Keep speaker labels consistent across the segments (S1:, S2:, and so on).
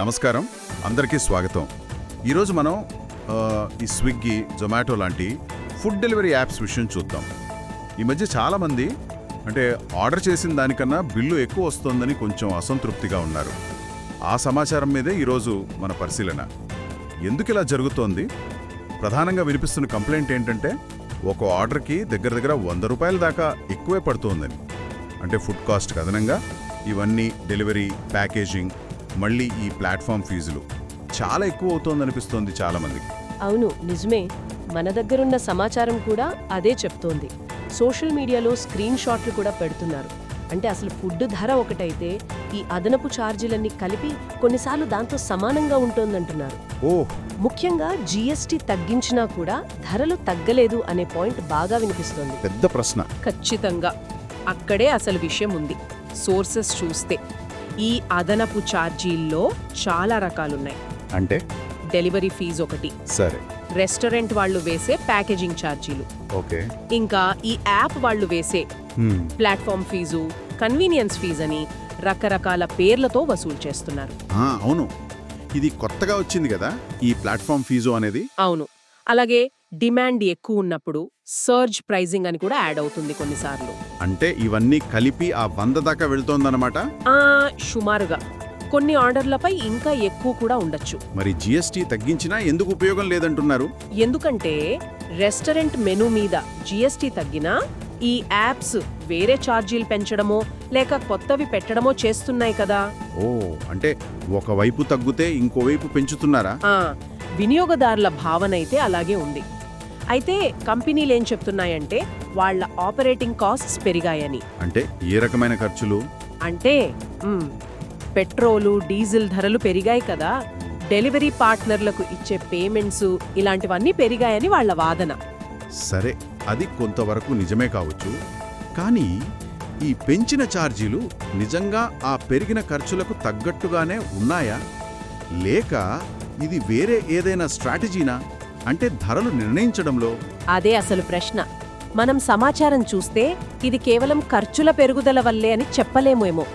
S1: నమస్కారం. అందరికీ స్వాగతం. ఈరోజు మనం ఈ స్విగ్గీ జొమాటో లాంటి ఫుడ్ డెలివరీ యాప్స్ విషయం చూద్దాం. ఈ మధ్య చాలామంది అంటే ఆర్డర్ చేసిన దానికన్నా బిల్లు ఎక్కువ వస్తోందని కొంచెం అసంతృప్తిగా ఉన్నారు. ఆ సమాచారం మీదే ఈరోజు మన పరిశీలన. ఎందుకు ఇలా జరుగుతోంది? ప్రధానంగా వినిపిస్తున్న కంప్లైంట్ ఏంటంటే ఒక ఆర్డర్కి దగ్గర దగ్గర వంద రూపాయల దాకా ఎక్కువే పడుతోందని. అంటే ఫుడ్ కాస్ట్ అదనంగా ఇవన్నీ డెలివరీ ప్యాకేజింగ్ మళ్ళీ ఈ ప్లాట్ఫామ్ ఫీజులు. చాలా ఎక్కువ అవుతోందనిపిస్తోంది చాలామందికి.
S2: అవును నిజమే. మన దగ్గరున్న సమాచారం కూడా అదే చెప్తోంది. సోషల్ మీడియాలో స్క్రీన్ షాట్లు కూడా పెడుతున్నారు. అంటే అసలు ఫుడ్ ధర ఒకటైతే ఈ అదనపు ఛార్జీలన్నీ కలిపి కొన్నిసార్లు దాంతో సమానంగా ఉంటోందంటున్నారు.
S1: ఓ!
S2: ముఖ్యంగా జీఎస్టీ తగ్గించినా కూడా ధరలు తగ్గలేదు అనే పాయింట్ బాగా వినిపిస్తోంది.
S1: పెద్ద ప్రశ్న.
S3: ఖచ్చితంగా. అక్కడే అసలు విషయం ఉంది. సోర్సెస్ చూస్తే. ఈ అదనపు ఛార్జీల్లో చాలా రకాలున్నాయి.
S1: అంటే?
S3: డెలివరీ ఫీజు ఒకటి.
S1: సరే.
S3: రెస్టారెంట్ వాళ్ళు వేసే ప్యాకేజింగ్ ఛార్జీలు.
S1: ఓకే.
S3: ఇంకా ఈ యాప్ వాళ్ళు వేసే ప్లాట్ఫామ్ ఫీజు కన్వీనియన్స్ ఫీజ్ అని రకరకాల పేర్లతో వసూలు చేస్తున్నారు.
S1: ఆ, అవును. ఇది కొత్తగా వచ్చింది కదా ఈ ప్లాట్ఫామ్ ఫీజు అనేది?
S3: అవును. అలాగే డిమాండ్ ఎక్కువ ఉన్నప్పుడు సర్జ్ ప్రైజింగ్ అని కూడా యాడ్ అవుతుంది కొన్నిసార్లు.
S1: అంటే ఇవన్నీ కలిపి ఆ వంద దాకా వెళ్తోందన్నమాట?
S3: ఆ సుమారుగా. కొన్ని ఆర్డర్లపై ఇంకా ఎక్కువ కూడా ఉండొచ్చు.
S1: మరి జీఎస్టీ తగ్గించినా ఎందుకు ఉపయోగం లేదంటున్నారు?
S3: ఎందుకంటే రెస్టారెంట్ మెనూ మీద జీఎస్టీ తగ్గినా ఈ యాప్స్ వేరే ఛార్జీలు పెంచడమో లేక కొత్తవి పెట్టడమో చేస్తున్నాయి కదా.
S1: ఓ అంటే ఒకవైపు తగ్గితే ఇంకోవైపు పెంచుతున్నారా?
S3: వినియోగదారుల భావన అయితే అలాగే ఉంది. అయితే కంపెనీలు ఏం చెప్తున్నాయంటే వాళ్ళ ఆపరేటింగ్ కాస్ట్స్ పెరిగాయని.
S1: అంటే ఏ రకమైన ఖర్చులు?
S3: అంటే పెట్రోలు డీజిల్ ధరలు పెరిగాయి కదా. డెలివరీ పార్ట్నర్లకు ఇచ్చే పేమెంట్స్ ఇలాంటివన్నీ పెరిగాయని వాళ్ళ వాదన.
S1: సరే అది కొంతవరకు నిజమే కావచ్చు. కానీ ఈ పెంచిన ఛార్జీలు నిజంగా ఆ పెరిగిన ఖర్చులకు తగ్గట్టుగానే ఉన్నాయా? లేక ఇది వేరే ఏదైనా స్ట్రాటజీనా? అంటే ధరలు నిర్ణయించడంలో?
S3: అదే అసలు ప్రశ్న. మనం సమాచారం చూస్తే ఇది కేవలం ఖర్చుల పెరుగుదల వల్లే అని చెప్పలేమేమో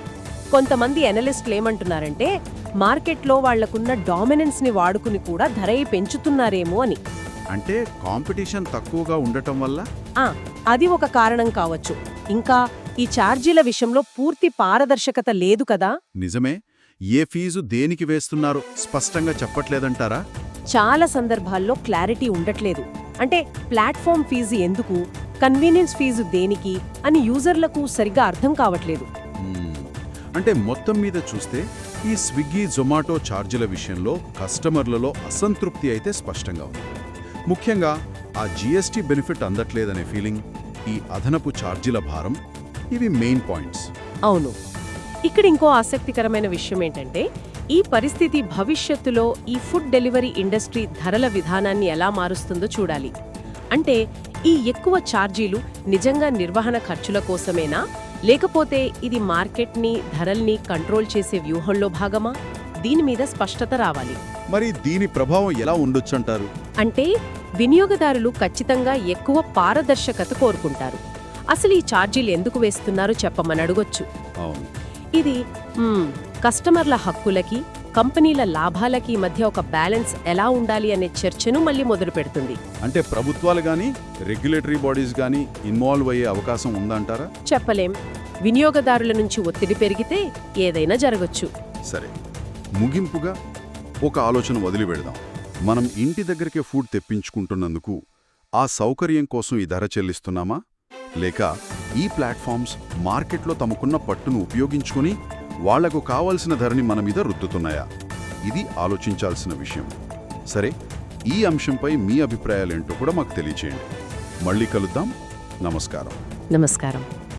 S3: కొంతమంది ఎనలిస్టులు ఏమంటున్నారంటే మార్కెట్లో వాళ్ళకున్న డామినెన్స్ని వాడుకుని కూడా ధర పెంచుతున్నారేమో అని.
S1: అంటే కాంపిటీషన్ తక్కువగా ఉండటం వల్ల?
S3: అది ఒక కారణం కావచ్చు. ఇంకా ఈ ఛార్జీల విషయంలో పూర్తి పారదర్శకత లేదు కదా?
S1: నిజమే. ఏ ఫీజు దేనికి వేస్తున్నారో? స్పష్టంగా చెప్పట్లేదంటారా?
S3: చాలా సందర్భాల్లో క్లారిటీ ఉండట్లేదు. అంటే ప్లాట్ఫామ్ ఫీజు ఎందుకు కన్వీనియన్స్ ఫీజు దేనికి అని యూజర్లకు సరిగ్గా అర్థం కావట్లేదు.
S1: అంటే మొత్తం మీద చూస్తే ఈ స్విగ్గీ జొమాటో ఛార్జీల విషయంలో కస్టమర్లలో అసంతృప్తి అయితే స్పష్టంగా ఉంది. ముఖ్యంగా ఆ జీఎస్టీ బెనిఫిట్ అందట్లేదనే ఫీలింగ్ ఈ అదనపు ఛార్జీల భారం ఇవి మెయిన్ పాయింట్స్.
S3: అవును. ఇక్కడ ఇంకో ఆసక్తికరమైన విషయం ఏంటంటే ఈ పరిస్థితి భవిష్యత్తులో ఈ ఫుడ్ డెలివరీ ఇండస్ట్రీ ధరల విధానాన్ని ఎలా మారుస్తుందో చూడాలి. అంటే ఈ ఎక్కువ ఛార్జీలు నిజంగా నిర్వహణ ఖర్చుల కోసమేనా? లేకపోతే ఇది మార్కెట్ని ధరల్ని కంట్రోల్ చేసే వ్యూహంలో భాగమా? దీని మీద స్పష్టత రావాలి.
S1: మరి దీని ప్రభావం ఎలా ఉండొచ్చంటారు?
S3: అంటే వినియోగదారులు ఖచ్చితంగా ఎక్కువ పారదర్శకత కోరుకుంటారు. అసలు ఈ ఛార్జీలు ఎందుకు వేస్తున్నారో చెప్పమని అడగొచ్చు. ఇది కస్టమర్ల హక్కులకి కంపెనీల లాభాలకి మధ్య ఒక బ్యాలెన్స్ ఎలా ఉండాలి అనే చర్చను మళ్ళీ మొదలు పెడుతుంది
S1: అంటే ప్రభుత్వాలు గాని రెగ్యులేటరీ బాడీస్ గాని ఇన్వాల్వ్ అయ్యే అవకాశం ఉందంటారా?
S3: చెప్పలేం. వినియోగదారుల నుంచి ఒత్తిడి పెరిగితే ఏదైనా జరగచ్చు.
S1: సరే. ముగింపుగా ఒక ఆలోచన వదిలి పెడదాం. మనం ఇంటి దగ్గరికి ఫుడ్ తెప్పించుకుంటున్నందుకు ఆ సౌకర్యం కోసం ఈ ధర చెల్లిస్తున్నామా? లేక ఈ ప్లాట్ఫామ్స్ మార్కెట్లో తమకున్న పట్టును ఉపయోగించుకొని వాళ్ళకు కావలసిన ధరని మన మీద రుద్దుతున్నాయా? ఇది ఆలోచించాల్సిన విషయం. సరే ఈ అంశంపై మీ అభిప్రాయాలేంటో కూడా మాకు తెలియచేయండి. మళ్ళీ కలుద్దాం. నమస్కారం.
S3: నమస్కారం.